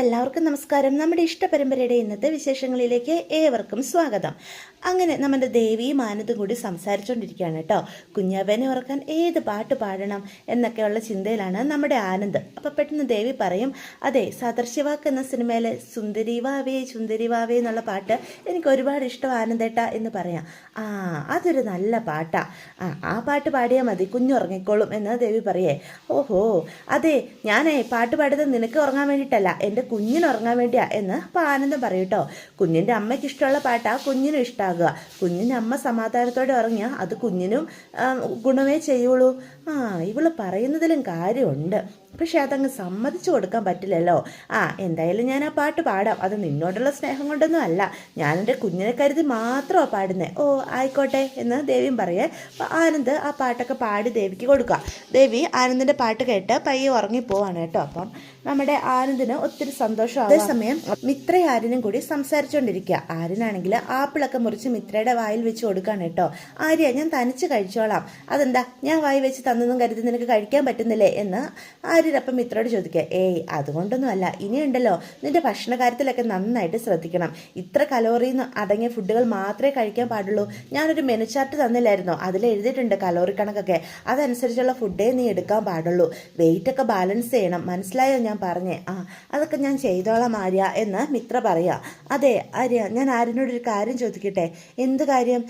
എല്ലാവർക്കും നമസ്കാരം. നമ്മുടെ ഇഷ്ടപരമ്പരയുടെ ഇന്നത്തെ വിശേഷങ്ങളിലേക്ക് ഏവർക്കും സ്വാഗതം. അങ്ങനെ നമ്മുടെ ദേവിയും ആനന്ദും കൂടി സംസാരിച്ചുകൊണ്ടിരിക്കുകയാണ് കേട്ടോ. കുഞ്ഞാവനെ ഉറക്കാൻ ഏത് പാട്ട് പാടണം എന്നൊക്കെയുള്ള ചിന്തയിലാണ് നമ്മുടെ ആനന്ദ്. അപ്പോൾ പെട്ടെന്ന് ദേവി പറയും അതെ സദർശിവാക്ക് എന്ന സിനിമയിലെ സുന്ദരി വാവേ സുന്ദരി വാവേ എന്നുള്ള പാട്ട് എനിക്ക് ഒരുപാട് ഇഷ്ടം ആനന്ദേട്ട എന്ന് പറയാം. ആ അതൊരു നല്ല പാട്ടാ. ആ ആ പാട്ട് പാടിയാൽ മതി കുഞ്ഞുറങ്ങിക്കോളും എന്ന് ദേവി പറയേ. ഓഹോ അതെ ഞാനേ പാട്ട് പാടുന്നത് നിനക്ക് ഉറങ്ങാൻ വേണ്ടിയിട്ടല്ല. എന്റെ കുഞ്ഞിന് ഉറങ്ങാൻ വേണ്ടിയാ എന്ന് അപ്പോൾ ആനന്ദം പറയും കേട്ടോ കുഞ്ഞിന്റെ അമ്മയ്ക്ക് ഇഷ്ടമുള്ള പാട്ടാ കുഞ്ഞിനും ഇഷ്ടമാകുക കുഞ്ഞിന്റെ അമ്മ സമാധാനത്തോടെ ഉറങ്ങിയാൽ അത് കുഞ്ഞിനും ഗുണമേ ചെയ്യുള്ളൂ. ആ ഇവൾ പറയുന്നതിലും കാര്യമുണ്ട്. പക്ഷെ അതങ്ങ് സമ്മതിച്ചു കൊടുക്കാൻ പറ്റില്ലല്ലോ. ആ എന്തായാലും ഞാൻ ആ പാട്ട് പാടാം. അത് നിന്നോടുള്ള സ്നേഹം കൊണ്ടൊന്നും അല്ല. ഞാൻ എന്റെ കുഞ്ഞിനെ കരുതി മാത്രമാണ് പാടുന്നത് ഓ ആയിക്കോട്ടെ എന്ന് ദേവിയും പറയേ. അപ്പോൾ ആനന്ദ് ആ പാട്ടൊക്കെ പാടി ദേവിക്ക് കൊടുക്കുക. ദേവി ആനന്ദിന്റെ പാട്ട് കേട്ട് പയ്യെ ഉറങ്ങിപ്പോവാണ് കേട്ടോ. അപ്പം നമ്മുടെ ആനന്ദിന് ഒത്തിരി സന്തോഷം അതേസമയം മിത്ര ആര്യനും കൂടി സംസാരിച്ചുകൊണ്ടിരിക്കുക ആര്യനാണെങ്കിൽ ആപ്പിളൊക്കെ മുറിച്ച് മിത്രയുടെ വായിൽ വെച്ച് കൊടുക്കുകയാണ് കേട്ടോ. ആര്യ ഞാൻ തനിച്ച് കഴിച്ചോളാം. അതെന്താ? ഞാൻ വായി വെച്ച് തന്നെന്നും കരുതി നിനക്ക് കഴിക്കാൻ പറ്റുന്നില്ലേ എന്ന് ആര്യരപ്പം മിത്രോട് ചോദിക്കുക ഏയ് അതുകൊണ്ടൊന്നുമല്ല ഇനിയുണ്ടല്ലോ നിന്റെ ഭക്ഷണ കാര്യത്തിലൊക്കെ നന്നായിട്ട് ശ്രദ്ധിക്കണം. ഇത്ര കലോറിന്ന് അടങ്ങിയ ഫുഡുകൾ മാത്രമേ കഴിക്കാൻ പാടുള്ളൂ. ഞാനൊരു മെനു ചാർട്ട് തന്നില്ലായിരുന്നോ? അതിൽ എഴുതിയിട്ടുണ്ട് കലോറി കണക്കൊക്കെ. അതനുസരിച്ചുള്ള ഫുഡേ നീ എടുക്കാൻ പാടുള്ളൂ. വെയിറ്റ് ഒക്കെ ബാലൻസ് ചെയ്യണം. മനസ്സിലായോ ഞാൻ പറഞ്ഞേ? ആ അതൊക്കെ ഞാൻ ചെയ്തോളാം ആര്യ എന്ന് മിത്ര പറയാ. അതെ ആര്യ ഞാൻ ആര്യനോടൊരു കാര്യം ചോദിക്കട്ടെ? എന്ത് കാര്യം?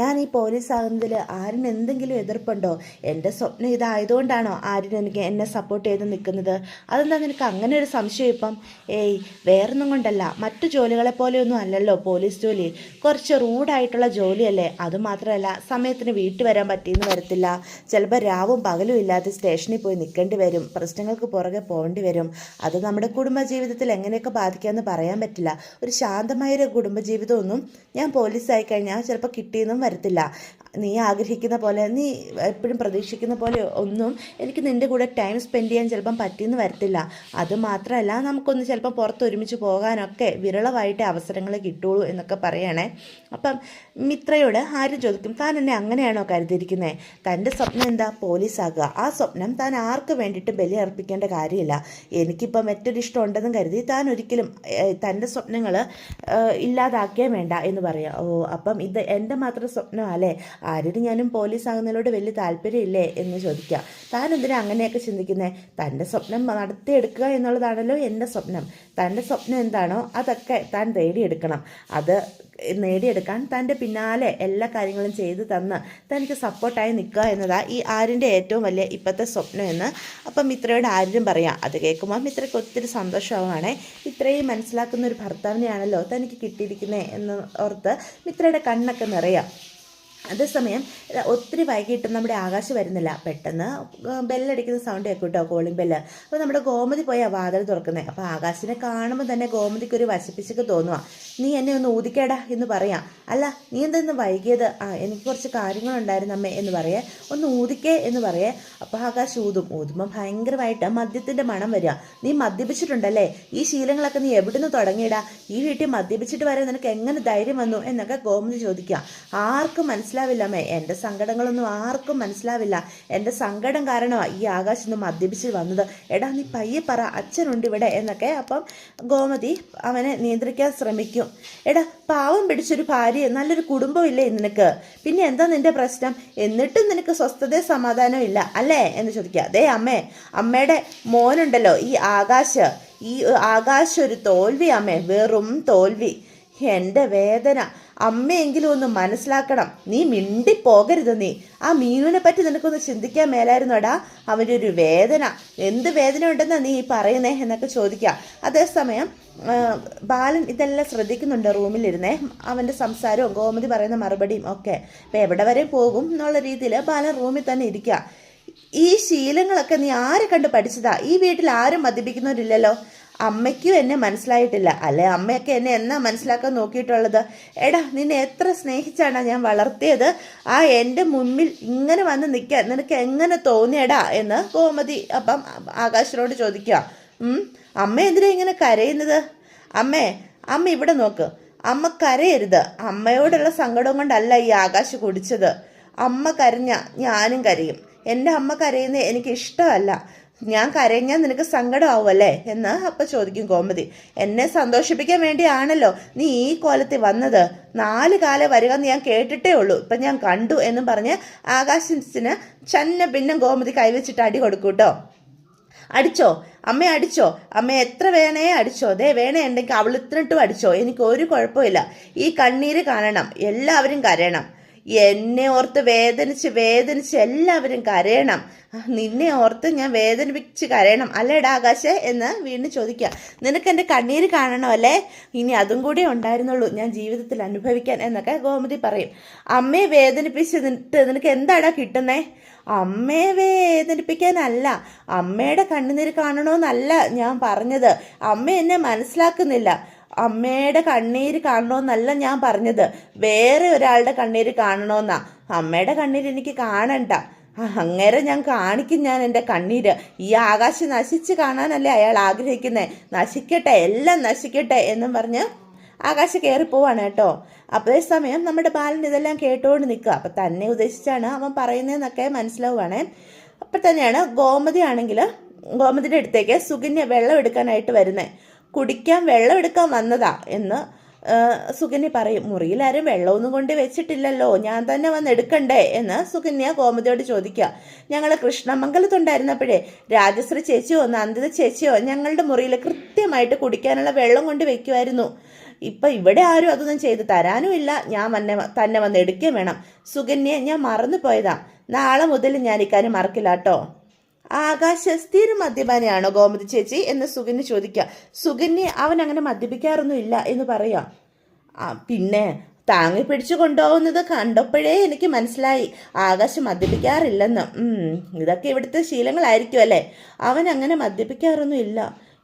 ഞാൻ ഈ പോലീസ് ആകുന്നതിൽ ആര്യന് എന്തെങ്കിലും എതിർപ്പുണ്ടോ? എന്റെ സ്വപ്നം ഇതായതുകൊണ്ടാണോ ആര്യൻ എനിക്ക് എന്നെ സപ്പോർട്ട് ചെയ്ത് നിൽക്കുന്നത്? അതെന്താ നിനക്ക് അങ്ങനെ ഒരു സംശയം ഇപ്പം? ഏയ് വേറൊന്നും കൊണ്ടല്ല. മറ്റു ജോലികളെ പോലെയൊന്നും അല്ലല്ലോ പോലീസ് ജോലി. കുറച്ച് റൂഡായിട്ടുള്ള ജോലിയല്ലേ? അതുമാത്രമല്ല സമയത്തിന് വീട്ടിൽ വരാൻ പറ്റിയെന്ന് വരത്തില്ല. ചിലപ്പോൾ രാവും പകലും ഇല്ലാതെ സ്റ്റേഷനിൽ പോയി നിൽക്കേണ്ടി വരും. പ്രശ്നങ്ങൾക്ക് പുറകെ പോകേണ്ടി വരും. അത് നമ്മുടെ കുടുംബജീവിതത്തിൽ എങ്ങനെയൊക്കെ ബാധിക്കാമെന്ന് പറയാൻ പറ്റില്ല. ഒരു ശാന്തമായൊരു കുടുംബജീവിതമൊന്നും ഞാൻ പോലീസായി കഴിഞ്ഞാൽ ചിലപ്പോൾ കിട്ടിയെന്നും വരത്തില്ല. നീ ആഗ്രഹിക്കുന്ന പോലെ നീ എപ്പോഴും പ്രതീക്ഷിക്കുന്ന പോലെ ഒന്നും എനിക്ക് നിന്റെ കൂടെ ടൈം സ്പെൻഡ് ചെയ്യാൻ ചിലപ്പം പറ്റിയെന്ന് വരത്തില്ല. അത് മാത്രമല്ല നമുക്കൊന്ന് ചിലപ്പം പുറത്ത് ഒരുമിച്ച് പോകാനൊക്കെ വിരളമായിട്ട് അവസരങ്ങൾ കിട്ടുള്ളൂ എന്നൊക്കെ പറയണേ. അപ്പം മിത്രയോട് ആരും ചോദിക്കും? താൻ എന്നെ അങ്ങനെയാണോ കരുതിയിരിക്കുന്നത് തന്റെ സ്വപ്നം എന്താ? പോലീസ് ആകുക ആ സ്വപ്നം താൻ ആർക്ക് വേണ്ടിയിട്ട് ബലി അർപ്പിക്കേണ്ട കാര്യമില്ല. എനിക്കിപ്പം മറ്റൊരു ഇഷ്ടം ഉണ്ടെന്നും കരുതി താൻ ഒരിക്കലും തന്റെ സ്വപ്നങ്ങൾ ഇല്ലാതാക്കിയേ വേണ്ട എന്ന് പറയാം. ഓ അപ്പം ഇത് എന്റെ മാത്രം സ്വപ്നമല്ലേ? ആരും ഞാനും പോലീസ് ആകുന്നതിനോട് വലിയ താല്പര്യമില്ലേ എന്ന് ചോദിക്കാം. താൻ എന്തിനാ അങ്ങനെയൊക്കെ ചിന്തിക്കുന്നത് തന്റെ സ്വപ്നം നടത്തിയെടുക്കുക എന്നുള്ളതാണല്ലോ എന്റെ സ്വപ്നം. തന്റെ സ്വപ്നം എന്താണോ അതൊക്കെ താൻ നേടിയെടുക്കണം. അത് നേടിയെടുക്കാൻ തന്റെ പിന്നാലെ എല്ലാ കാര്യങ്ങളും ചെയ്ത് തന്ന് തനിക്ക് സപ്പോർട്ടായി നിൽക്കുക എന്നതാണ് ഈ ആരിന്റെ ഏറ്റവും വലിയ ഇപ്പോഴത്തെ സ്വപ്നം എന്ന്. അപ്പം മിത്രയോട് ആരും പറയാം അത് കേൾക്കുമ്പോൾ മിത്രയ്ക്ക് ഒത്തിരി സന്തോഷമാവാണേ ഇത്രയും മനസ്സിലാക്കുന്ന ഒരു ഭർത്താവിനെയാണല്ലോ തനിക്ക് കിട്ടിയിരിക്കുന്നത് എന്ന് ഓർത്ത് മിത്രയുടെ കണ്ണൊക്കെ നിറയാം. അതേസമയം ഒത്തിരി വൈകിട്ട് നമ്മുടെ ആകാശ് വരുന്നില്ല. പെട്ടെന്ന് ബെല്ലടിക്കുന്ന സൗണ്ട് കേൾക്കും കേട്ടോ കോളിംഗ് ബെല്ല് അപ്പോൾ നമ്മുടെ ഗോമതി പോയി ആ വാതിൽ തുറക്കുന്നത് അപ്പോൾ ആകാശിനെ കാണുമ്പോൾ തന്നെ ഗോമതിക്ക് ഒരു വശപ്പിച്ചൊക്കെ തോന്നുക നീ എന്നെ ഒന്ന് ഊതിക്കേടാ എന്ന് പറയാം. അല്ല നീ എന്തെന്ന് വൈകിയത്? ആ എനിക്ക് കുറച്ച് കാര്യങ്ങളുണ്ടായിരുന്നു അമ്മേ എന്ന് പറയേ. ഒന്ന് ഊതിക്കേ എന്ന് പറയേ. അപ്പോൾ ആകാശ് ഊതും. ഊതുമ്പോൾ ഭയങ്കരമായിട്ട് മദ്യത്തിന്റെ മണം വരിക നീ മദ്യപിച്ചിട്ടുണ്ടല്ലേ? ഈ ശീലങ്ങളൊക്കെ നീ എവിടുന്ന് തുടങ്ങിയിടാ? ഈ വീട്ടിൽ മദ്യപിച്ചിട്ട് വരെ നിനക്ക് എങ്ങനെ ധൈര്യം വന്നു? എന്നൊക്കെ ഗോമതി ചോദിക്കുക ആർക്കും മനസ്സിലാവില്ല അമ്മേ എന്റെ സങ്കടങ്ങളൊന്നും ആർക്കും മനസ്സിലാവില്ല. എന്റെ സങ്കടം കാരണമാണ് ഈ ആകാശം ഇന്ന് മദ്യപിച്ച് വന്നത്. എടാ നീ പയ്യെ പറ. അച്ഛനുണ്ട് ഇവിടെ എന്നൊക്കെ. അപ്പം ഗോമതി അവനെ നിയന്ത്രിക്കാൻ ശ്രമിക്കും. എടാ പാവം പിടിച്ചൊരു ഭാര്യ നല്ലൊരു കുടുംബമില്ലേ നിനക്ക്? പിന്നെ എന്താ നിന്റെ പ്രശ്നം? എന്നിട്ടും നിനക്ക് സ്വസ്ഥതയും സമാധാനവും ഇല്ല അല്ലേ? എന്ന് ചോദിക്കുക. അതേ അമ്മേ അമ്മയുടെ മോനുണ്ടല്ലോ ഈ ആകാശ്. ഈ ആകാശ് ഒരു തോൽവി അമ്മേ. വെറും തോൽവി. എന്റെ വേദന. അമ്മയെങ്കിലും ഒന്ന് മനസ്സിലാക്കണം. നീ മിണ്ടി മിണ്ടിപ്പോകരുത് നീ. ആ മീനുവിനെ പറ്റി നിനക്കൊന്ന് ചിന്തിക്കാൻ മേലായിരുന്നോടാ? അവന്റെ ഒരു വേദന. എന്ത് വേദന ഉണ്ടെന്നാ നീ പറയുന്നേ എന്നൊക്കെ ചോദിക്കാം അതേസമയം ബാലൻ ഇതെല്ലാം ശ്രദ്ധിക്കുന്നുണ്ട് റൂമിലിരുന്നേ. അവന്റെ സംസാരവും ഗോമതി പറയുന്ന മറുപടിയും ഒക്കെ. അപ്പം എവിടെ വരെ പോകും എന്നുള്ള രീതിയിൽ ബാലൻ റൂമിൽ തന്നെ ഇരിക്കുക. ഈ ശീലങ്ങളൊക്കെ നീ ആരെ കണ്ട് പഠിച്ചതാ? ഈ വീട്ടിൽ ആരും മദ്യപിക്കുന്നവരില്ലല്ലോ. അമ്മയ്ക്കും എന്നെ മനസ്സിലായിട്ടില്ല. അല്ലെ അമ്മയൊക്കെ എന്നെ എന്നാ മനസ്സിലാക്കാൻ നോക്കിയിട്ടുള്ളത്? എടാ നിന്നെ എത്ര സ്നേഹിച്ചാണ് ഞാൻ വളർത്തിയത്? ആ എന്റെ മുമ്പിൽ ഇങ്ങനെ വന്ന് നിൽക്കാൻ നിനക്ക് എങ്ങനെ തോന്നിയടാ എന്ന് ഗോമതി അപ്പം ആകാശിനോട് ചോദിക്കുക. അമ്മ എന്തിനാ ഇങ്ങനെ കരയുന്നത്? അമ്മേ അമ്മ ഇവിടെ നോക്ക്. അമ്മ കരയരുത്. അമ്മയോടുള്ള സങ്കടം കൊണ്ടല്ല ഈ ആകാശ് കുടിച്ചത്. അമ്മ കരഞ്ഞ ഞാനും കരയും. എന്റെ അമ്മ കരയുന്നത് എനിക്ക് ഇഷ്ടമല്ല. ഞാൻ കരഞ്ഞാൽ നിനക്ക് സങ്കടമാവുമല്ലേ? എന്ന് അപ്പം ചോദിക്കും ഗോമതി. എന്നെ സന്തോഷിപ്പിക്കാൻ വേണ്ടിയാണല്ലോ നീ ഈ കോലത്തിൽ വന്നത്. നാല് കാലം വരിക എന്ന് ഞാൻ കേട്ടിട്ടേ ഉള്ളൂ. ഇപ്പം ഞാൻ കണ്ടു എന്നും പറഞ്ഞ് ആകാശത്തിന് ചന്ന പിന്നെ ഗോമതി കൈവച്ചിട്ട് അടി കൊടുക്കൂട്ടോ അടിച്ചോ? അമ്മ അടിച്ചോ? അമ്മ എത്ര വേണേ അടിച്ചോ? ദേ വേണേ ഉണ്ടെങ്കിൽ അവളിത്തിനിട്ടും അടിച്ചോ? എനിക്ക് ഒരു കുഴപ്പമില്ല. ഈ കണ്ണീര് കാണണം. എല്ലാവരും കരയണം. എന്നെ ഓർത്ത് വേദനിച്ച് വേദനിച്ച് എല്ലാവരും കരയണം. നിന്നെ ഓർത്ത് ഞാൻ വേദനിപ്പിച്ച് കരയണം. അല്ലേടാ ആകാശേ എന്ന് വീണ്ടും ചോദിക്കുക. നിനക്ക് എന്റെ കണ്ണീര് കാണണമല്ലേ ഇനി അതും കൂടെ ഉണ്ടായിരുന്നുള്ളൂ ഞാൻ ജീവിതത്തിൽ അനുഭവിക്കാൻ എന്നൊക്കെ ഗോമതി പറയും. അമ്മയെ വേദനിപ്പിച്ച് നിന്നിട്ട് നിനക്ക് എന്താടാ കിട്ടുന്നേ? അമ്മയെ വേദനിപ്പിക്കാനല്ല അമ്മയുടെ കണ്ണുനീര് കാണണമെന്നല്ല ഞാൻ പറഞ്ഞത്. അമ്മ എന്നെ മനസ്സിലാക്കുന്നില്ല. അമ്മയുടെ കണ്ണീര് കാണണമെന്നല്ല ഞാൻ പറഞ്ഞത്. വേറെ ഒരാളുടെ കണ്ണീര് കാണണമെന്നാ അമ്മയുടെ കണ്ണീര് എനിക്ക് കാണണ്ട. അങ്ങനെ ഞാൻ കാണിക്കും ഞാൻ എന്റെ കണ്ണീര്. ഈ ആകാശം നശിച്ച് കാണാനല്ലേ അയാൾ ആഗ്രഹിക്കുന്നത് നശിക്കട്ടെ എല്ലാം നശിക്കട്ടെ എന്നും പറഞ്ഞ് ആകാശം കയറി പോവാണ് കേട്ടോ. അതേ സമയം നമ്മുടെ ബാലൻ ഇതെല്ലാം കേട്ടുകൊണ്ട് നിൽക്കുക. അപ്പം തന്നെ ഉദ്ദേശിച്ചാണ് അവൻ പറയുന്നതെന്നൊക്കെ മനസ്സിലാവുകയാണേ അപ്പം തന്നെയാണ് ഗോമതി ആണെങ്കിൽ ഗോമതിയുടെ അടുത്തേക്ക് സുകന്യ വെള്ളം എടുക്കാനായിട്ട് വരുന്നത് കുടിക്കാൻ വെള്ളം എടുക്കാൻ വന്നതാ എന്ന് സുകന്യ പറയും. മുറിയിൽ ആരും വെള്ളമൊന്നും കൊണ്ട് വെച്ചിട്ടില്ലല്ലോ. ഞാൻ തന്നെ വന്ന് എടുക്കണ്ടേ? എന്ന് സുകന്യ ഗോമതിയോട് ചോദിക്കുക. ഞങ്ങൾ കൃഷ്ണമംഗലത്തുണ്ടായിരുന്നപ്പോഴേ രാജശ്രീ ചേച്ചിയോ നന്ദിത ചേച്ചിയോ ഞങ്ങളുടെ മുറിയിൽ കൃത്യമായിട്ട് കുടിക്കാനുള്ള വെള്ളം കൊണ്ട് വെക്കുമായിരുന്നു ഇപ്പം ഇവിടെ ആരും അതൊന്നും ചെയ്ത് തരാനുമില്ല ഞാൻ വന്നെ തന്നെ വന്ന് എടുക്കുകയും വേണം. സുകന്യ ഞാൻ മറന്നു പോയതാ നാളെ മുതൽ ഞാൻ ഇക്കാര്യം മറക്കില്ല കേട്ടോ. ആകാശ സ്ഥിര മദ്യപാനിയാണോ ഗോമതി ചേച്ചി എന്ന് സുകന്യ ചോദിക്കുക. സുകന്യെ അവൻ അങ്ങനെ മദ്യപിക്കാറൊന്നും ഇല്ല എന്ന് പറയാം. പിന്നെ താങ്ങി പിടിച്ചു കൊണ്ടുപോകുന്നത് കണ്ടപ്പോഴേ എനിക്ക് മനസ്സിലായി. ആകാശം മദ്യപിക്കാറില്ലെന്ന്. ഇതൊക്കെ ഇവിടുത്തെ ശീലങ്ങളായിരിക്കും അല്ലേ? അവൻ അങ്ങനെ മദ്യപിക്കാറൊന്നും ഇല്ല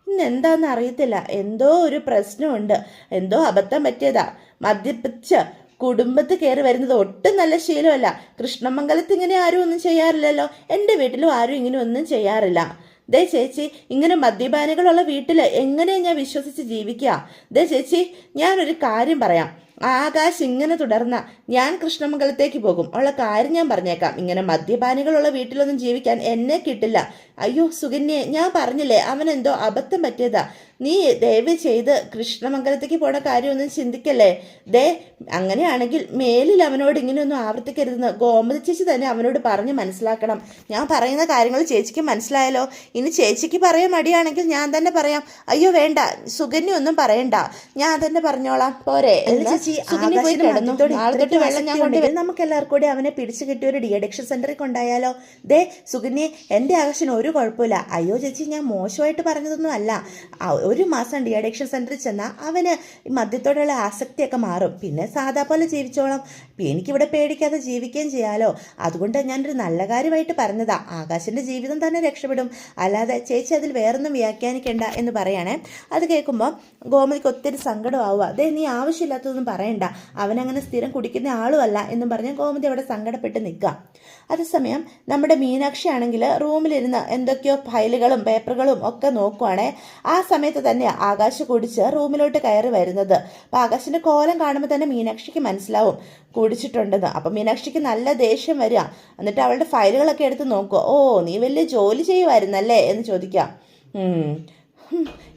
ഇന്ന് എന്താന്ന് അറിയത്തില്ല. എന്തോ ഒരു പ്രശ്നമുണ്ട്. എന്തോ അബദ്ധം പറ്റിയതാ. മദ്യപിച്ച് കുടുംബത്തിൽ കയറി വരുന്നത് ഒട്ടും നല്ല ശീലമല്ല. കൃഷ്ണമംഗലത്ത് ഇങ്ങനെ ആരും ഒന്നും ചെയ്യാറില്ലല്ലോ. എന്റെ വീട്ടിലും ആരും ഇങ്ങനെ ഒന്നും ചെയ്യാറില്ല. ദേ ചേച്ചി ഇങ്ങനെ മദ്യപാനികളുള്ള വീട്ടിൽ എങ്ങനെ ഞാൻ വിശ്വസിച്ച് ജീവിക്കുക ദേ ചേച്ചി ഞാനൊരു കാര്യം പറയാം. ആകാശ് ഇങ്ങനെ തുടർന്ന ഞാൻ കൃഷ്ണമംഗലത്തേക്ക് പോകും. ഉള്ള കാര്യം ഞാൻ പറഞ്ഞേക്കാം. ഇങ്ങനെ മദ്യപാനികളുള്ള വീട്ടിലൊന്നും ജീവിക്കാൻ എന്നെ കിട്ടില്ല. അയ്യോ സുകന്യെ ഞാൻ പറഞ്ഞില്ലേ അവനെന്തോ അബദ്ധം പറ്റിയതാ. നീ ദയവ് ചെയ്ത് കൃഷ്ണമംഗലത്തേക്ക് പോണ കാര്യമൊന്നും ചിന്തിക്കല്ലേ? ദേ അങ്ങനെയാണെങ്കിൽ മേലിൽ അവനോട് ഇങ്ങനെയൊന്നും ആവർത്തിക്കരുതെന്ന് ഗോമതി ചേച്ചി തന്നെ അവനോട് പറഞ്ഞ് മനസ്സിലാക്കണം. ഞാൻ പറയുന്ന കാര്യങ്ങൾ ചേച്ചിക്ക് മനസ്സിലായല്ലോ. ഇനി ചേച്ചിക്ക് പറയാൻ മടിയാണെങ്കിൽ ഞാൻ തന്നെ പറയാം. അയ്യോ വേണ്ട. സുഗന്യ ഒന്നും പറയണ്ട. ഞാൻ തന്നെ പറഞ്ഞോളാം. പോരെ. പോയി കിടന്നു? വെള്ളം ഞാൻ കൊണ്ടുവരും. നമുക്ക് എല്ലാവർക്കും കൂടി അവനെ പിടിച്ചു കിട്ടിയ ഒരു ഡി അഡിക്ഷൻ സെന്ററിൽ കൊണ്ടായാലോ ദേ സുഗന്യെ എന്റെ ആകാശന് ഒരു കുഴപ്പമില്ല. അയ്യോ ചേച്ചി ഞാൻ മോശമായിട്ട് പറഞ്ഞതൊന്നും അല്ല. ഒരു മാസം ഡി അഡിക്ഷൻ സെന്ററിൽ ചെന്നാൽ അവന് മദ്യത്തോടുള്ള ആസക്തിയൊക്കെ മാറും. പിന്നെ സാധാ പോലെ ജീവിച്ചോളാം. എനിക്കിവിടെ പേടിക്കാതെ ജീവിക്കുകയും ചെയ്യാലോ. അതുകൊണ്ട് ഞാനൊരു നല്ല കാര്യമായിട്ട് പറഞ്ഞതാ. ആകാശിന്റെ ജീവിതം തന്നെ രക്ഷപ്പെടും. അല്ലാതെ ചേച്ചി അതിൽ വേറൊന്നും വ്യാഖ്യാനിക്കേണ്ട എന്ന് പറയണേ. അത് കേൾക്കുമ്പോൾ ഗോമതിക്ക് ഒത്തിരി സങ്കടമാവുക. അതെ നീ ആവശ്യമില്ലാത്തതൊന്നും പറയണ്ട. അവനങ്ങനെ സ്ഥിരം കുടിക്കുന്ന ആളുമല്ല എന്നും പറഞ്ഞ് ഗോമതി അവിടെ സങ്കടപ്പെട്ട് നിൽക്കുക അതേസമയം നമ്മുടെ മീനാക്ഷി ആണെങ്കിൽ റൂമിലിരുന്ന് എന്തൊക്കെയോ ഫയലുകളും പേപ്പറുകളും ഒക്കെ നോക്കുവാണേ. ആ സമയത്ത് തന്നെ ആകാശ് കുടിച്ച് റൂമിലോട്ട് കയറി വരുന്നത്. അപ്പൊ ആകാശിന്റെ കോലം കാണുമ്പോൾ തന്നെ മീനാക്ഷിക്ക് മനസ്സിലാവും കുടിച്ചിട്ടുണ്ടെന്ന്. അപ്പം മീനാക്ഷിക്ക് നല്ല ദേഷ്യം വരിക. എന്നിട്ട് അവളുടെ ഫയലുകളൊക്കെ എടുത്ത് നോക്കുക. ഓ നീ വലിയ ജോലി ചെയ്യുമായിരുന്നല്ലേ എന്ന് ചോദിക്കാം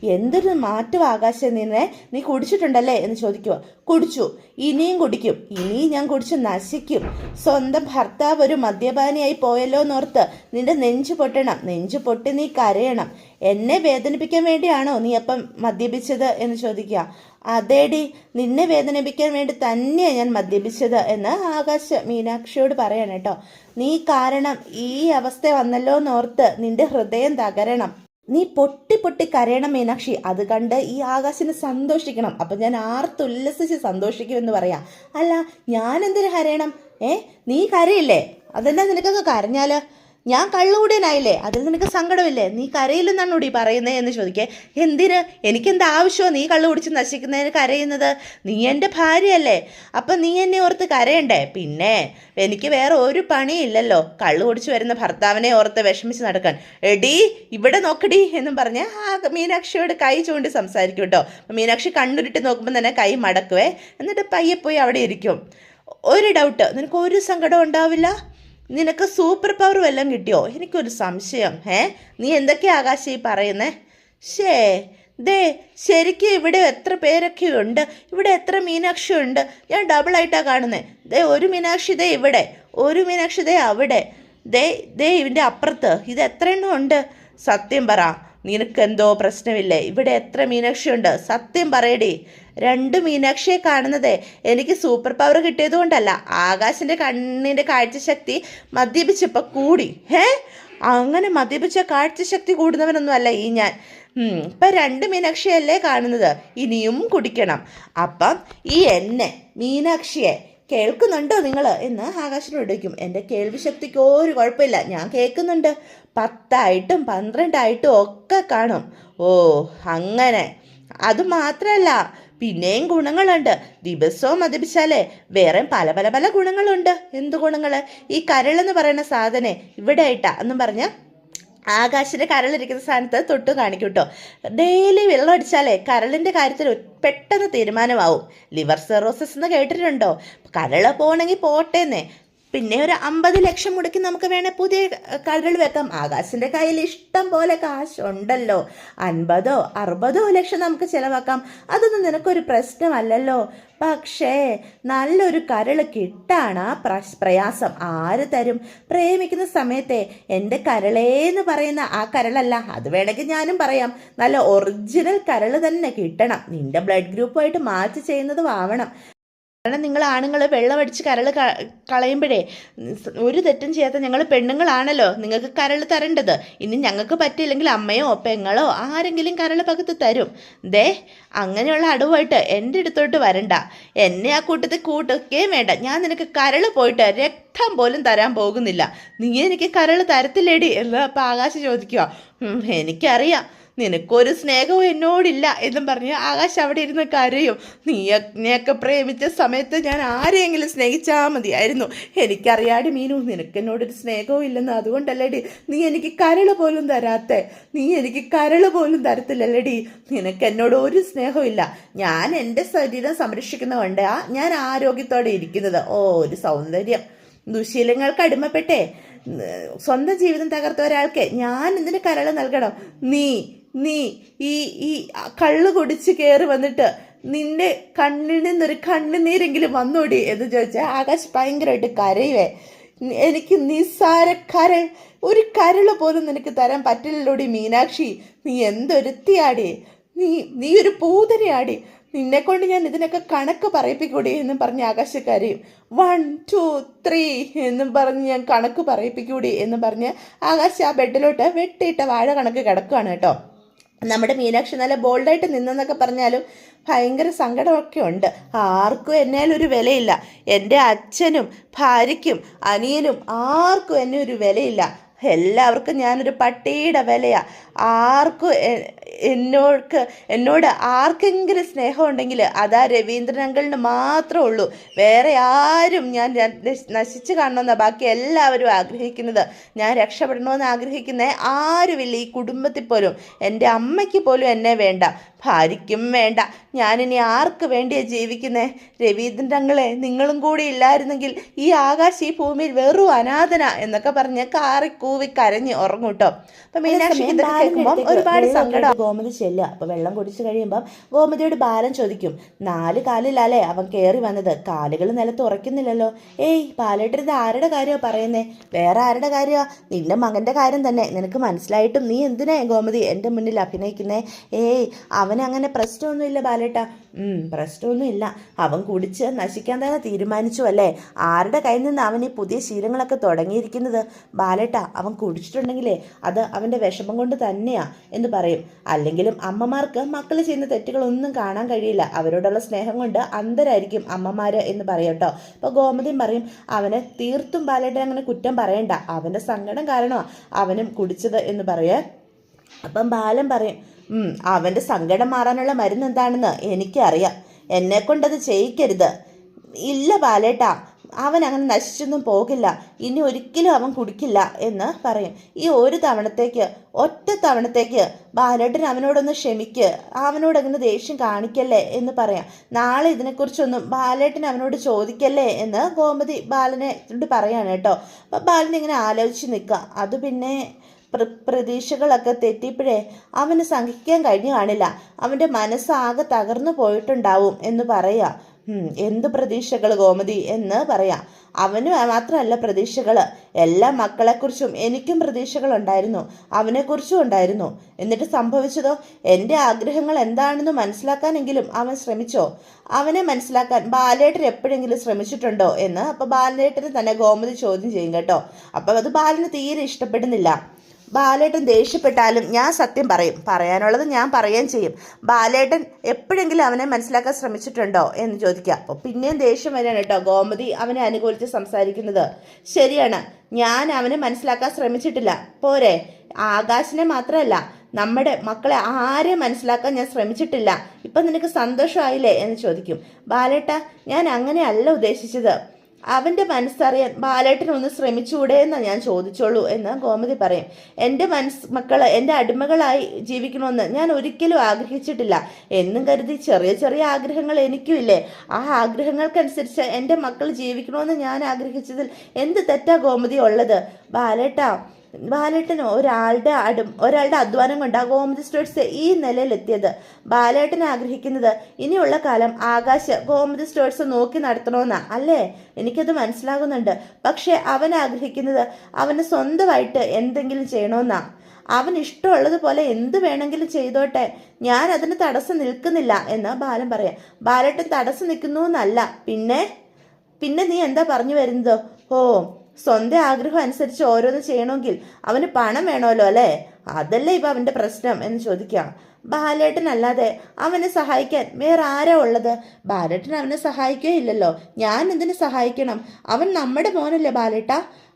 എന്തൊരു മാറ്റം ആകാശം നിന്നെ നീ കുടിച്ചിട്ടുണ്ടല്ലേ എന്ന് ചോദിക്കുക കുടിച്ചു ഇനിയും കുടിക്കും. ഇനിയും ഞാൻ കുടിച്ച് നശിക്കും. സ്വന്തം ഭർത്താവ് ഒരു മദ്യപാനിയായി പോയല്ലോ എന്നോർത്ത് നിന്റെ നെഞ്ചു പൊട്ടണം. നെഞ്ചു പൊട്ടി നീ കരയണം. എന്നെ വേദനിപ്പിക്കാൻ വേണ്ടിയാണോ നീ അപ്പം മദ്യപിച്ചത് എന്ന് ചോദിക്കുക അതേടി നിന്നെ വേദനിപ്പിക്കാൻ വേണ്ടി തന്നെയാണ് ഞാൻ മദ്യപിച്ചത് എന്ന് ആകാശ മീനാക്ഷിയോട് പറയണം കേട്ടോ. നീ കാരണം ഈ അവസ്ഥ വന്നല്ലോ എന്നോർത്ത് നിന്റെ ഹൃദയം തകരണം. നീ പൊട്ടി പൊട്ടി കരയണം മീനാക്ഷി. അത് കണ്ട് ഈ ആകാശിന് സന്തോഷിക്കണം. അപ്പം ഞാൻ ആർത്തുല്ലസിച്ച് സന്തോഷിക്കുമെന്ന് പറയാം. അല്ല ഞാൻ എന്തിനു കരയണം? ഏ? നീ കരയില്ലേ? അതെന്നാ നിനക്കൊക്കെ കരഞ്ഞാൽ? ഞാൻ കള്ളുകൂടിയനായില്ലേ അതിൽ നിനക്ക് സങ്കടമില്ലേ? നീ കരയില്ലെന്നാണോടി പറയുന്നത് എന്ന് ചോദിക്കേ. എന്തിന്? എനിക്കെന്താ ആവശ്യമോ നീ കള്ളു കുടിച്ച് നശിക്കുന്നതിന് കരയുന്നത്? നീ എന്റെ ഭാര്യയല്ലേ. അപ്പം നീ എന്നെ ഓർത്ത് കരയണ്ടേ? പിന്നെ എനിക്ക് വേറെ ഒരു പണിയില്ലല്ലോ. കള്ളു കുടിച്ച് വരുന്ന ഭർത്താവിനെ ഓർത്ത് വിഷമിച്ച് നടക്കാൻ. എടി ഇവിടെ നോക്കടി എന്നും പറഞ്ഞ് ആ മീനാക്ഷിയോട് കൈ ചൂണ്ടി സംസാരിക്കും കേട്ടോ. മീനാക്ഷി കണ്ണുരുട്ടി നോക്കുമ്പോൾ തന്നെ കൈ മടക്കുവേ. എന്നിട്ട് പയ്യെ പോയി അവിടെ ഇരിക്കും. ഒരു ഡൗട്ട് നിനക്ക് ഒരു സങ്കടം ഉണ്ടാവില്ല? നിനക്ക് സൂപ്പർ പവർ വല്ലതും കിട്ടിയോ? എനിക്കൊരു സംശയം ഏ നീ എന്തൊക്കെയാ ആകാശം ഈ പറയുന്നേ? ഷേ ദേ ശരിക്കും ഇവിടെ എത്ര പേരൊക്കെ ഉണ്ട്. ഇവിടെ എത്ര മീനാക്ഷി ഉണ്ട്. ഞാൻ ഡബിളായിട്ടാണ് കാണുന്നത് ദേ ഒരു മീനാക്ഷി ദേ ഇവിടെ ഒരു മീനാക്ഷി ദേ അവിടെ. ദേ ദേ ഇതിന്റെ അപ്പുറത്ത് ഇത് എത്ര എണ്ണം ഉണ്ട്? സത്യം പറ നിനക്കെന്തോ പ്രശ്നമില്ലേ? ഇവിടെ എത്ര മീനാക്ഷി ഉണ്ട്? സത്യം പറയടി. രണ്ട് മീനാക്ഷിയെ കാണുന്നത് എനിക്ക് സൂപ്പർ പവർ കിട്ടിയത് കൊണ്ടല്ല ആകാശിന്റെ കണ്ണിന്റെ കാഴ്ചശക്തി മദ്യപിച്ചപ്പോൾ കൂടി. ഏ അങ്ങനെ മദ്യപിച്ച കാഴ്ചശക്തി കൂടുന്നവനൊന്നും അല്ല ഈ ഞാൻ. ഇപ്പൊ രണ്ട് മീനാക്ഷിയല്ലേ കാണുന്നത്? ഇനിയും കുടിക്കണം. അപ്പം ഈ എന്നെ മീനാക്ഷിയെ കേൾക്കുന്നുണ്ടോ നിങ്ങൾ എന്ന് ആകാശിനോട് ചോദിക്കും. എന്റെ കേൾവി ശക്തിക്ക് ഒരു കുഴപ്പമില്ല. ഞാൻ കേൾക്കുന്നുണ്ട്. പത്തായിട്ടും പന്ത്രണ്ടായിട്ടും ഒക്കെ കാണും. ഓ അങ്ങനെ. അത് മാത്രമല്ല പിന്നെയും ഗുണങ്ങളുണ്ട്. ദിവസവും മദ്യപിച്ചാലേ വേറെ പല പല പല ഗുണങ്ങളുണ്ട്. എന്ത് ഗുണങ്ങൾ ഈ കരളെന്ന് പറയുന്ന സാധനം ഇവിടെ ആയിട്ടാ എന്നും പറഞ്ഞ ആകാശിന്റെ കരളിരിക്കുന്ന സ്ഥാനത്ത് തൊട്ട് കാണിക്കും കേട്ടോ ഡെയിലി വെള്ളം അടിച്ചാലേ കരളിന്റെ കാര്യത്തിൽ പെട്ടെന്ന് തീരുമാനമാവും. ലിവർ സെറോസിസ് എന്ന് കേട്ടിട്ടുണ്ടോ? കരൾ പോകണമെങ്കിൽ പോട്ടേന്നേ. പിന്നെ ഒരു അമ്പത് ലക്ഷം മുടക്കി നമുക്ക് വേണേൽ പുതിയ കരൾ വെക്കാം. ആകാശിന്റെ കയ്യിൽ ഇഷ്ടം പോലെ കാശുണ്ടല്ലോ അൻപതോ അറുപതോ ലക്ഷം നമുക്ക് ചിലവാക്കാം. അതൊന്നും നിനക്കൊരു പ്രശ്നമല്ലല്ലോ. പക്ഷേ നല്ലൊരു കരൾ കിട്ടാണ് പ്രയാസം. ആര് തരും? പ്രേമിക്കുന്ന സമയത്തെ എന്റെ കരളേന്ന് പറയുന്ന ആ കരളല്ല. അത് വേണമെങ്കിൽ ഞാനും പറയാം. നല്ല ഒറിജിനൽ കരൾ തന്നെ കിട്ടണം. നിന്റെ ബ്ലഡ് ഗ്രൂപ്പുമായിട്ട് മാച്ച് ചെയ്യുന്നതും ആവണം. കാരണം നിങ്ങൾ ആണുങ്ങൾ വെള്ളമടിച്ച് കരൾ കളയുമ്പോഴേ ഒരു തെറ്റും ചെയ്യാത്ത ഞങ്ങൾ പെണ്ണുങ്ങളാണല്ലോ നിങ്ങൾക്ക് കരൾ തരേണ്ടത്. ഇനി ഞങ്ങൾക്ക് പറ്റിയില്ലെങ്കിൽ അമ്മയോ പെങ്ങളോ ആരെങ്കിലും കരൾ പകത്ത് തരും. ദേ അങ്ങനെയുള്ള അടവുമായിട്ട് എന്റെ അടുത്തോട്ട് വരണ്ട. എന്നെ ആ കൂട്ടത്തിൽ കൂട്ടുകയും വേണ്ട. ഞാൻ നിനക്ക് കരൾ പോയിട്ട് രക്തം പോലും തരാൻ പോകുന്നില്ല. നീ എനിക്ക് കരൾ തരത്തില്ലേടി എന്ന് അപ്പം ആകാശ് ചോദിക്കുക "ഉം, എനിക്കറിയാം. നിനക്കൊരു സ്നേഹവും എന്നോടില്ല എന്നും പറഞ്ഞ് ആകാശ് അവിടെ ഇരുന്ന് കരയും. നീ നീയൊക്കെ പ്രേമിച്ച സമയത്ത് ഞാൻ ആരെയെങ്കിലും സ്നേഹിച്ചാൽ മതിയായിരുന്നു. എനിക്കറിയാടി മീനു നിനക്ക് എന്നോടൊരു സ്നേഹവും ഇല്ലെന്ന് അതുകൊണ്ടല്ലേടി നീ എനിക്ക് കരൾ പോലും തരാത്തെ. നീ എനിക്ക് കരൾ പോലും തരത്തില്ലല്ലേടി. നിനക്ക് എന്നോട് ഒരു സ്നേഹവും ഇല്ല. ഞാൻ എന്റെ ശരീരം സംരക്ഷിക്കുന്നതുകൊണ്ടാ ഞാൻ ആരോഗ്യത്തോടെ ഇരിക്കുന്നത്. ഓ ഒരു സൗന്ദര്യം. ദുശീലങ്ങൾക്ക് അടിമപ്പെട്ടേ. സ്വന്തം ജീവിതം തകർത്ത ഒരാൾക്ക് ഞാൻ എന്തിന് കരൾ നൽകണം? നീ നീ ഈ ഈ കള്ള് കുടിച്ച് കയറി വന്നിട്ട് നിന്റെ കണ്ണിൽ നിന്നൊരു കണ്ണുനീരെങ്കിലും വന്നോടി എന്ന് ചോദിച്ചാൽ ആകാശ് ഭയങ്കരമായിട്ട് കരയുവേ. എനിക്ക് നിസ്സാര കരൾ ഒരു കരൾ പോലും നിനക്ക് തരാൻ പറ്റില്ലല്ലോടി മീനാക്ഷി. നീ എന്തൊരുത്തിയാടി? നീ നീ ഒരു പൂതനയാടി. നിന്നെ കൊണ്ട് ഞാൻ ഇതിനൊക്കെ കണക്ക് പറയിപ്പിക്കൂടി എന്നും പറഞ്ഞ് കരയും. വൺ ടു ത്രീ എന്നും പറഞ്ഞ് ഞാൻ കണക്ക് പറയിപ്പിക്കൂടി എന്ന് പറഞ്ഞ് ആകാശ് ആ ബെഡിലോട്ട് വെട്ടിയിട്ട വാഴ കണക്ക് കിടക്കുകയാണ് കേട്ടോ. നമ്മുടെ മീനാക്ഷി നല്ല ബോൾഡായിട്ട് നിന്നെന്നൊക്കെ പറഞ്ഞാലും ഭയങ്കര സങ്കടമൊക്കെ ഉണ്ട്. ആർക്കും എന്നേലൊരു വിലയില്ല. എന്റെ അച്ഛനും ഭാര്യയ്ക്കും അനിയനും ആർക്കും എന്നെ ഒരു വിലയില്ല. എല്ലാവർക്കും ഞാനൊരു പട്ടിയുടെ വിലയാ. ആർക്കും എന്നോർക്ക് എന്നോട് ആർക്കെങ്കിലും സ്നേഹം ഉണ്ടെങ്കിൽ അതാ രവീന്ദ്രൻ മാത്രമേ ഉള്ളൂ. വേറെ ആരും ഞാൻ നശിച്ച് നശ്- നശിച്ചു കാണണമെന്ന ബാക്കി എല്ലാവരും ആഗ്രഹിക്കുന്നത്. ഞാൻ രക്ഷപ്പെടണമെന്ന് ആഗ്രഹിക്കുന്ന ആരുമില്ല. ഈ കുടുംബത്തിൽ പോലും എന്റെ അമ്മയ്ക്ക് പോലും എന്നെ വേണ്ട. ഭാര്യയ്ക്കും വേണ്ട. ഞാനിനി ആർക്ക് വേണ്ടിയാണ് ജീവിക്കുന്നേ? രവീന്ദ്രങ്ങളെ നിങ്ങളും കൂടി ഇല്ലായിരുന്നെങ്കിൽ ഈ ആകാശ ഈ ഭൂമിയിൽ വെറും അനാഥന എന്നൊക്കെ പറഞ്ഞ് കാറി കൂവി കരഞ്ഞ് ഉറങ്ങും കേട്ടോ അപ്പൊ മീനാക്ഷി ഇതൊക്കെ ഒരുപാട് സങ്കടം. ഗോമതി ചെല്ലുക. അപ്പൊ വെള്ളം കുടിച്ചു കഴിയുമ്പം ഗോമതിയോട് ബാലൻ ചോദിക്കും നാല് കാലിലല്ലേ അവൻ കയറി വന്നത്? കാലുകൾ നിലത്ത് ഉറയ്ക്കുന്നില്ലല്ലോ. ഏയ് പാലേട്ടൻ ഇത് ആരുടെ കാര്യമാണ് പറയുന്നേ? വേറെ ആരുടെ കാര്യമാണ് നിന്റെ മകന്റെ കാര്യം തന്നെ. നിനക്ക് മനസ്സിലായിട്ടും നീ എന്തിനാ ഗോമതി എന്റെ മുന്നിൽ അഭിനയിക്കുന്നേ? ഏയ് അവനങ്ങനെ പ്രശ്നമൊന്നുമില്ല ബാലേട്ട. പ്രശ്നമൊന്നുമില്ല. അവൻ കുടിച്ച് നശിക്കാൻ തന്നെ തീരുമാനിച്ചു അല്ലേ? ആരുടെ കയ്യിൽ നിന്ന് അവൻ ഈ പുതിയ ശീലങ്ങളൊക്കെ തുടങ്ങിയിരിക്കുന്നത്? ബാലേട്ട അവൻ കുടിച്ചിട്ടുണ്ടെങ്കിലേ അത് അവന്റെ വിഷമം കൊണ്ട് തന്നെയാ എന്ന് പറയും. അല്ലെങ്കിലും അമ്മമാർക്ക് മക്കൾ ചെയ്യുന്ന തെറ്റുകളൊന്നും കാണാൻ കഴിയില്ല. അവരോടുള്ള സ്നേഹം കൊണ്ട് അന്തരായിരിക്കും അമ്മമാർ എന്ന് പറയും കേട്ടോ. അപ്പോൾ ഗോമതി പറയും അവനെ തീർത്തും ബാലേട്ടൻ അങ്ങനെ കുറ്റം പറയണ്ട. അവന്റെ സങ്കടം കാരണമാണ് അവനും കുടിച്ചത് എന്ന് പറയേ. അപ്പം ബാലൻ പറയും "ഉം, അവന്റെ സങ്കടം മാറാനുള്ള മരുന്ന് എന്താണെന്ന് എനിക്കറിയാം. എന്നെ കൊണ്ടത് ചെയ്യിക്കരുത്. ഇല്ല ബാലേട്ടാ അവൻ അങ്ങനെ നശിച്ചൊന്നും പോകില്ല. ഇനി ഒരിക്കലും അവൻ കുടിക്കില്ല എന്ന് പറയും. ഈ ഒരു തവണത്തേക്ക് ഒറ്റ തവണത്തേക്ക് ബാലേട്ടൻ അവനോടൊന്ന് ക്ഷമിക്ക്. അവനോട് അങ്ങനെ ദേഷ്യം കാണിക്കല്ലേ എന്ന് പറയാം. നാളെ ഇതിനെക്കുറിച്ചൊന്നും ബാലേട്ടൻ അവനോട് ചോദിക്കല്ലേ എന്ന് ഗോമതി ബാലനെ പറയാണ് കേട്ടോ. അപ്പം ബാലൻ ഇങ്ങനെ ആലോചിച്ച് നിൽക്കുക. അത് പിന്നെ പ്രതീക്ഷകളൊക്കെ തെറ്റിപ്പോഴേ അവന് സഹിക്കാൻ കഴിഞ്ഞു കാണില്ല. അവന്റെ മനസ്സാകെ തകർന്നു പോയിട്ടുണ്ടാവും എന്ന് പറയാ. എന്ത് പ്രതീക്ഷകൾ ഗോമതി എന്ന് പറയാം. അവന് മാത്രമല്ല പ്രതീക്ഷകൾ എല്ലാ മക്കളെക്കുറിച്ചും എനിക്കും പ്രതീക്ഷകൾ ഉണ്ടായിരുന്നു അവനെക്കുറിച്ചും ഉണ്ടായിരുന്നു. എന്നിട്ട് സംഭവിച്ചതോ? എന്റെ ആഗ്രഹങ്ങൾ എന്താണെന്ന് മനസ്സിലാക്കാനെങ്കിലും അവൻ ശ്രമിച്ചോ? അവനെ മനസ്സിലാക്കാൻ ബാലേട്ടൻ എപ്പോഴെങ്കിലും ശ്രമിച്ചിട്ടുണ്ടോ എന്ന് അപ്പോൾ ബാലേട്ടനെ തന്നെ ഗോമതി ചോദ്യം ചെയ്യും കേട്ടോ. അപ്പോൾ അത് ബാലന് തീരെ ഇഷ്ടപ്പെടുന്നില്ല. ബാലേട്ടൻ ദേഷ്യപ്പെട്ടാലും ഞാൻ സത്യം പറയും. പറയാനുള്ളത് ഞാൻ പറയുകയും ചെയ്യും. ബാലേട്ടൻ എപ്പോഴെങ്കിലും അവനെ മനസ്സിലാക്കാൻ ശ്രമിച്ചിട്ടുണ്ടോ എന്ന് ചോദിക്കുക. അപ്പോൾ പിന്നെയും ദേഷ്യം വരികയാണ് കേട്ടോ. ഗോമതി അവനെ അനുകൂലിച്ച് സംസാരിക്കുന്നത്. ശരിയാണ്. ഞാൻ അവനെ മനസ്സിലാക്കാൻ ശ്രമിച്ചിട്ടില്ല. പോരെ. ആകാശിനെ മാത്രമല്ല നമ്മുടെ മക്കളെ ആരെയും മനസ്സിലാക്കാൻ ഞാൻ ശ്രമിച്ചിട്ടില്ല. ഇപ്പം നിനക്ക് സന്തോഷമായില്ലേ എന്ന് ചോദിക്കും. ബാലേട്ട ഞാൻ അങ്ങനെയല്ല ഉദ്ദേശിച്ചത്. അവന്റെ മനസ്സറിയാൻ ബാലേട്ടൻ ഒന്ന് ശ്രമിച്ചുകൂടെ എന്ന് ഞാൻ ചോദിച്ചോളൂ എന്ന് ഗോമതി പറയും. എന്റെ മനസ് മക്കൾ എന്റെ അടിമകളായി ജീവിക്കണമെന്ന് ഞാൻ ഒരിക്കലും ആഗ്രഹിച്ചിട്ടില്ല. എന്നും കരുതി ചെറിയ ചെറിയ ആഗ്രഹങ്ങൾ എനിക്കും ഇല്ലേ ആ ആഗ്രഹങ്ങൾക്കനുസരിച്ച് എന്റെ മക്കൾ ജീവിക്കണമെന്ന് ഞാൻ ആഗ്രഹിച്ചതിൽ എന്ത് തെറ്റാ ഗോമതി ഉള്ളത് ബാലേട്ടാ ബാലേട്ടൻ ഒരാളുടെ അടും ഒരാളുടെ അധ്വാനം കൊണ്ട് ഗോമതി സ്റ്റോഴ്സ് ഈ നിലയിലെത്തിയത്. ബാലേട്ടൻ ആഗ്രഹിക്കുന്നത് ഇനിയുള്ള കാലം ആകാശ് ഗോമതി സ്റ്റോഴ്സ് നോക്കി നടത്തണമെന്നാണ് അല്ലേ? എനിക്കത് മനസ്സിലാകുന്നുണ്ട്. പക്ഷേ അവൻ ആഗ്രഹിക്കുന്നത് അവന് സ്വന്തമായിട്ട് എന്തെങ്കിലും ചെയ്യണമെന്നാ. അവൻ ഇഷ്ടമുള്ളതുപോലെ എന്ത് വേണമെങ്കിലും ചെയ്തോട്ടെ. ഞാൻ അതിന് തടസ്സം നിൽക്കുന്നില്ല എന്ന് ബാലൻ പറയാം. ബാലേട്ടൻ തടസ്സം നിൽക്കുന്നു എന്നല്ല. പിന്നെ? പിന്നെ നീ എന്താ പറഞ്ഞു വരുന്നത്? ഓ സ്വന്തം ആഗ്രഹം അനുസരിച്ച് ഓരോന്ന് ചെയ്യണമെങ്കിൽ അവന് പണം വേണമല്ലോ അല്ലേ? അതല്ലേ ഇപ്പൊ അവന്റെ പ്രശ്നം എന്ന് ചോദിക്കാം. ബാലേട്ടൻ അല്ലാതെ അവനെ സഹായിക്കാൻ വേറെ ആരാ ഉള്ളത്? ബാലേട്ടൻ അവനെ സഹായിക്കുകയില്ലല്ലോ. ഞാൻ എന്തിനു സഹായിക്കണം? അവൻ നമ്മുടെ മോനല്ലേ ബാലേട്ട?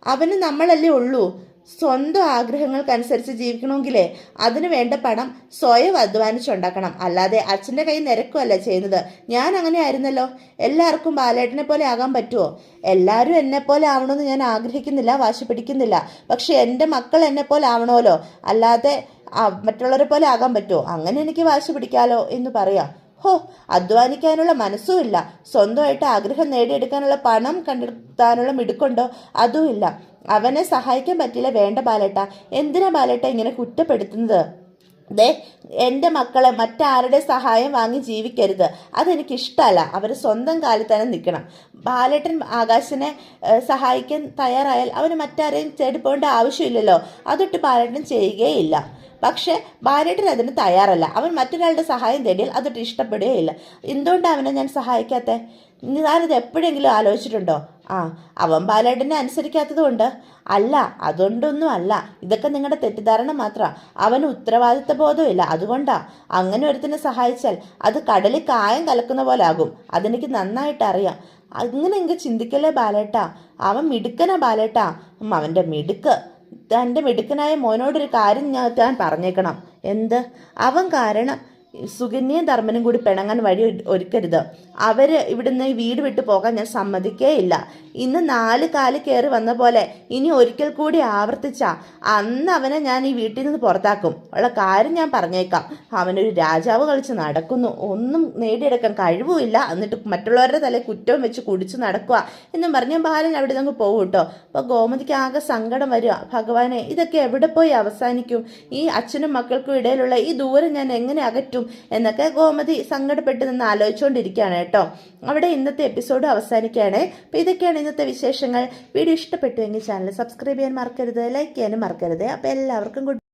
അവന് നമ്മളല്ലേ ഉള്ളൂ. സ്വന്തം ആഗ്രഹങ്ങൾക്കനുസരിച്ച് ജീവിക്കണമെങ്കിലേ അതിന് വേണ്ട പണം സ്വയം അധ്വാനിച്ചുണ്ടാക്കണം. അല്ലാതെ അച്ഛന്റെ കൈ നിരക്കുമല്ല ചെയ്യുന്നത്. ഞാൻ അങ്ങനെ ആയിരുന്നല്ലോ എല്ലാവർക്കും ബാലേട്ടനെ പോലെ ആകാൻ പറ്റുമോ എല്ലാവരും എന്നെ പോലെ ആവണമെന്ന് ഞാൻ ആഗ്രഹിക്കുന്നില്ല വാശി പിടിക്കുന്നില്ല. പക്ഷെ എന്റെ മക്കൾ എന്നെ പോലെ ആവണമല്ലോ. അല്ലാതെ മറ്റുള്ളവരെ പോലെ ആകാൻ പറ്റുമോ അങ്ങനെ എനിക്ക് വാശി പിടിക്കാലോ എന്ന് പറയാം. ഹോ അധ്വാനിക്കാനുള്ള മനസ്സുമില്ല സ്വന്തമായിട്ട് ആഗ്രഹം നേടിയെടുക്കാനുള്ള പണം കണ്ടെത്താനുള്ള മിടുക്കുണ്ടോ? അതുമില്ല അവനെ സഹായിക്കാൻ പറ്റില്ല. വേണ്ട ബാലേട്ട. എന്തിനാ ബാലേട്ട ഇങ്ങനെ കുറ്റപ്പെടുത്തുന്നത്? ദേ എന്റെ മക്കളെ മറ്റാരുടെ സഹായം വാങ്ങി ജീവിക്കരുത്. അതെനിക്കിഷ്ടമല്ല അവർ സ്വന്തം കാലിൽ തന്നെ നിൽക്കണം. ബാലേട്ടൻ ആകാശിനെ സഹായിക്കാൻ തയ്യാറായാൽ അവന് മറ്റാരെയും തേടി പോകേണ്ട ആവശ്യമില്ലല്ലോ. അതൊട്ട് ബാലേട്ടൻ ചെയ്യുകയില്ല. പക്ഷേ ബാലേട്ടൻ അതിന് തയ്യാറല്ല. അവൻ മറ്റൊരാളുടെ സഹായം തേടിയാൽ അതൊട്ട് ഇഷ്ടപ്പെടുകയില്ല. എന്തുകൊണ്ടാണ് അവനെ ഞാൻ സഹായിക്കാത്തെ? ഞാനത് എപ്പോഴെങ്കിലും ആലോചിച്ചിട്ടുണ്ടോ? ആ അവൻ ബാലേട്ടനെ അനുസരിക്കാത്തതുകൊണ്ട് അല്ല അതുകൊണ്ടൊന്നും അല്ല. ഇതൊക്കെ നിങ്ങളുടെ തെറ്റിദ്ധാരണ മാത്രമാണ് അവന് ഉത്തരവാദിത്ത ബോധമില്ല അതുകൊണ്ടാ. അങ്ങനെ ഒരുത്തിനെ സഹായിച്ചാൽ അത് കടലിൽ കായം കലക്കുന്ന പോലെ ആകും അതെനിക്ക് നന്നായിട്ട് അറിയാം അങ്ങനെ എങ്കിൽ ചിന്തിക്കല്ലേ ബാലേട്ടാ? അവൻ മിടുക്കനാ ബാലേട്ടാ. അവന്റെ മിടുക്ക്. തന്റെ മിടുക്കനായ മോനോടൊരു കാര്യം ഞാൻ പറഞ്ഞേക്കണം. എന്ത്? അവൻ കാരണം സുകന്യയും ധർമ്മനും കൂടി പിണങ്ങാൻ വഴി ഒരു- ഒരുക്കരുത്. അവർ ഇവിടുന്ന് വീട് വിട്ടു പോകാൻ ഞാൻ സമ്മതിക്കേയില്ല. ഇന്ന് നാല് കാൽ കയറി വന്ന പോലെ ഇനി ഒരിക്കൽ കൂടി ആവർത്തിച്ച അന്ന് അവനെ ഞാൻ ഈ വീട്ടിൽ നിന്ന് പുറത്താക്കും. ഉള്ള കാര്യം ഞാൻ പറഞ്ഞേക്കാം. അവനൊരു രാജാവ് കളിച്ച് നടക്കുന്നു. ഒന്നും നേടിയെടുക്കാൻ കഴിവുമില്ല. എന്നിട്ട് മറ്റുള്ളവരുടെ തലയിൽ കുറ്റവും വെച്ച് കുടിച്ച് നടക്കുക എന്നും പറഞ്ഞ ബാലൻ അവിടെ നിന്ന് പോകും കേട്ടോ. അപ്പോൾ ഗോമതിക്ക് ആകെ സങ്കടം വരിക. ഭഗവാനെ ഇതൊക്കെ എവിടെ പോയി അവസാനിക്കും? ഈ അച്ഛനും മക്കൾക്കും ഇടയിലുള്ള ഈ ദൂരം ഞാൻ എങ്ങനെ അകറ്റും? എന്നൊക്കെ ഗോമതി സങ്കടപ്പെട്ട് നിന്ന് ആലോചിച്ചുകൊണ്ടിരിക്കുകയാണ് കേട്ടോ. അവിടെ ഇന്നത്തെ എപ്പിസോഡ് അവസാനിക്കുകയാണ്. അപ്പോൾ ഇതൊക്കെയാണ് ഇന്നത്തെ വിശേഷങ്ങൾ. വീഡിയോ ഇഷ്ടപ്പെട്ടുവെങ്കിൽ ചാനൽ സബ്സ്ക്രൈബ് ചെയ്യാൻ മറക്കരുത് ലൈക്ക് ചെയ്യാനും മറക്കരുത്. അപ്പോൾ എല്ലാവർക്കും ഗുഡ്